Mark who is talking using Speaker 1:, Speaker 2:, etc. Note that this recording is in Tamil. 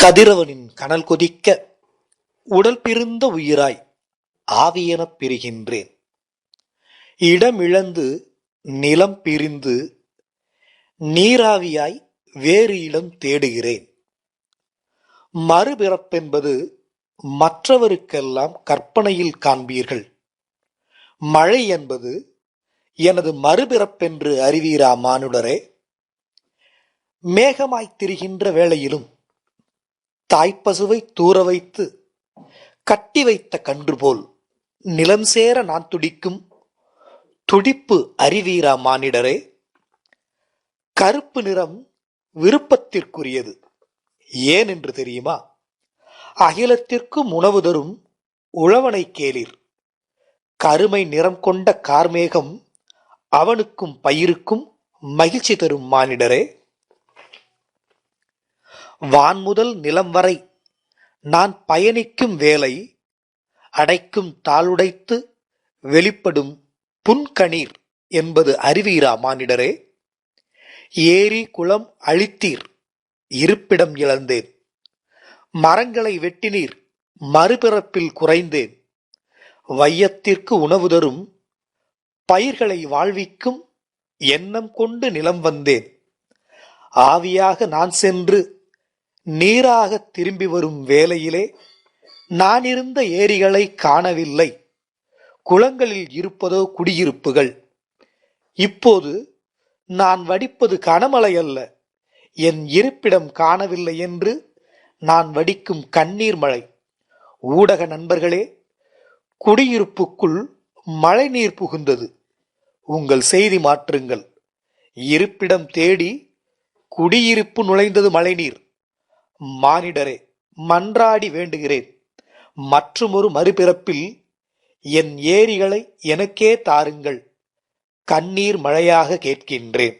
Speaker 1: கதிரவனின் கனல் கொதிக்க உடல் பிரிந்த உயிராய் ஆவியெனப் பிரிகின்றேன். இடமிழந்து நிலம் பிரிந்து நீராவியாய் வேறு இடம் தேடுகிறேன். மறுபிறப்பென்பது மற்றவருக்கெல்லாம் கற்பனையில் காண்பீர்கள். மழை என்பது எனது மறுபிறப்பென்று அறிவீரா மானுடரே? மேகமாய்த் திரிகின்ற வேளையிலும் தாய்ப்பசுவை தூர வைத்து கட்டி வைத்த கன்று போல் நிலம் சேர நான் துடிக்கும் துடிப்பு அறிவீரா மானிடரே? கருப்பு நிறம் விருப்பத்திற்குரியது. ஏன் என்று தெரியுமா? அகிலத்திற்கும் உணவு தரும் உழவனை கேளிர். கருமை நிறம் கொண்ட கார்மேகம் அவனுக்கும் பயிருக்கும் மகிழ்ச்சி தரும் மானிடரே? வான் முதல் நிலம் வரை நான் பயணிக்கும் வேலை அடைக்கும் தாளுடைத்து வெளிப்படும் புன்கணீர் என்பது அறிவீரா மானிடரே? ஏரி குளம் அழித்தீர் இருப்பிடம் இழந்தேன். மரங்களை வெட்டினீர் மறுபிறப்பில் குறைந்தேன். வையத்திற்கு உணவு தரும் பயிர்களை வாழ்விக்கும் எண்ணம் கொண்டு நிலம் வந்தேன். ஆவியாக நான் சென்று நீராக திரும்பி வரும் வேளையிலே நான் இருந்த ஏரிகளை காணவில்லை. குளங்களில் இருப்பதோ குடியிருப்புகள். இப்போது நான் வடிப்பது கனமலை அல்ல. என் இருப்பிடம் காணவில்லை என்று நான் வடிக்கும் கண்ணீர் மழை. ஊடக நண்பர்களே குடியிருப்புக்குள் மழைநீர் புகுந்தது. உங்கள் செய்தி மாற்றுங்கள். இருப்பிடம் தேடி குடியிருப்பு நுழைந்தது மழைநீர். மானிடரே மன்றாடி வேண்டுகிறேன். மற்றுமொரு மறுபிறப்பில் என் ஏரிகளை எனக்கே தாருங்கள். கண்ணீர் மழையாக கேட்கின்றேன்.